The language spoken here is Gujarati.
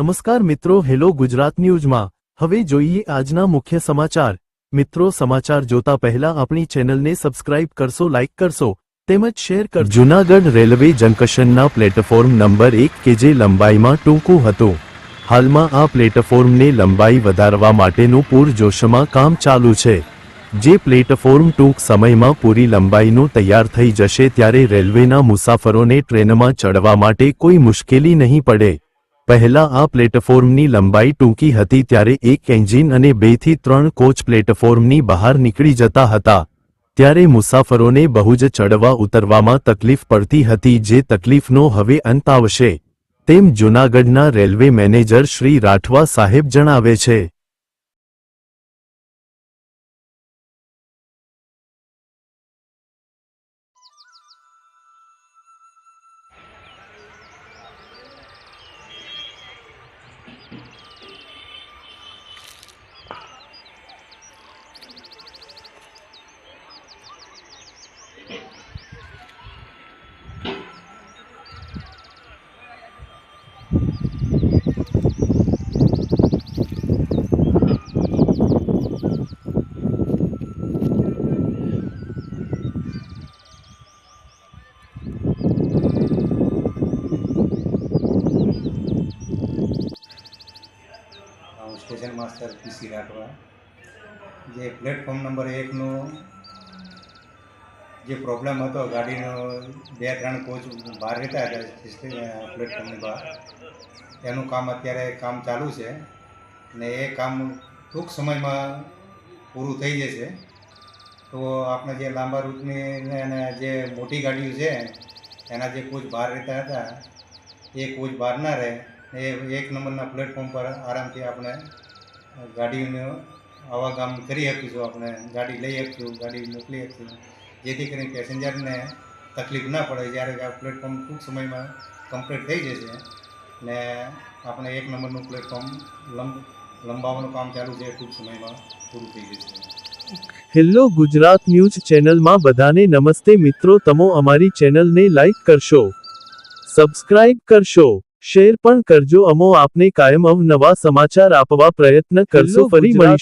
નમસ્કાર મિત્રો, હેલો ગુજરાત ન્યૂઝમાં. હવે જોઈએ આજના મુખ્ય સમાચાર. મિત્રો, સમાચાર જોતા પહેલા આપણી ચેનલને સબસ્ક્રાઇબ કરશો, લાઇક કરશો, તેમજ શેર કર જૂનાગઢ રેલવે જંકશનના પ્લેટફોર્મ નંબર એક કે જે લંબાઈમાં ટૂંકું હતું. હાલમાં આ પ્લેટફોર્મને લંબાઈ વધારવા માટેનું પૂરજોશમાં કામ ચાલુ છે. જે પ્લેટફોર્મ ટૂંક સમયમાં પૂરી લંબાઈનું તૈયાર થઈ જશે ત્યારે રેલવેના મુસાફરોને ટ્રેનમાં ચડવા માટે કોઈ મુશ્કેલી નહીં પડે. પહેલા આ પ્લેટફોર્મની લંબાઈ ટૂંકી હતી ત્યારે એક એન્જિન અને બેથી ત્રણ કોચ પ્લેટફોર્મની બહાર નીકળી જતા હતા. ત્યારે મુસાફરોને બહુ જ ચડવા ઉતરવામાં તકલીફ પડતી હતી જે તકલીફનો હવે અંત આવશે. તેમ જૂનાગઢના રેલવે મેનેજર શ્રી રાઠવા સાહેબ જણાવે છે. સ્ટેશન માસ્ટર પીસી રાઠવા. જે પ્લેટફોર્મ નંબર એકનો જે પ્રોબ્લેમ હતો, ગાડીનો બે ત્રણ કોચ બહાર રહેતા હતા પ્લેટફોર્મની બહાર. એનું કામ અત્યારે કામ ચાલુ છે ને એ કામ ટૂંક સમયમાં પૂરું થઈ જશે. તો આપણે જે લાંબા રૂટની અને જે મોટી ગાડીઓ છે, એના જે કોચ બહાર રહેતા હતા, એ કોચ બહાર ના રહે. એ એક નંબરના પ્લેટફોર્મ પર આરામથી આપણે ગાડીનો આવાગામ કરી શકીશું, આપણે ગાડી લઈ શકીશું, ગાડી મોકલી શકીશું. જેથી કરીને પેસેન્જરને તકલીફ ના પડે જ્યારે આ પ્લેટફોર્મ ટૂંક સમયમાં કમ્પ્લીટ થઈ જશે. ને આપણે એક નંબરનું પ્લેટફોર્મ લંબ, લંબાવવાનું કામ ચાલુ છે, ટૂંક સમયમાં પૂરું થઈ જશે. હેલો ગુજરાત ન્યૂઝ ચેનલમાં બધાને નમસ્તે મિત્રો, તમો અમારી ચેનલને લાઈક કરશો, સબસ્ક્રાઇબ કરશો શેર પણ કરજો. અમો આપને કાયમ અવનવા સમાચાર આપવા પ્રયત્ન કરશો. ફરી મળીશું.